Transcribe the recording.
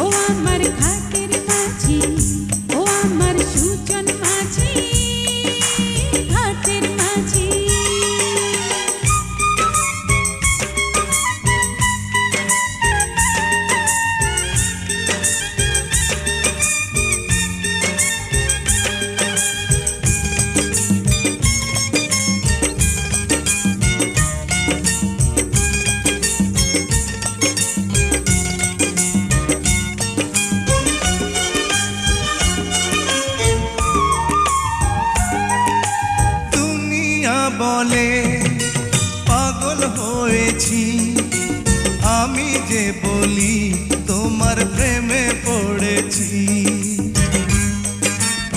ও আমার খাটের মাঝি ও আমার সূচন বলে পাগল হয়েছি। আমি যে বলি তোমার প্রেমে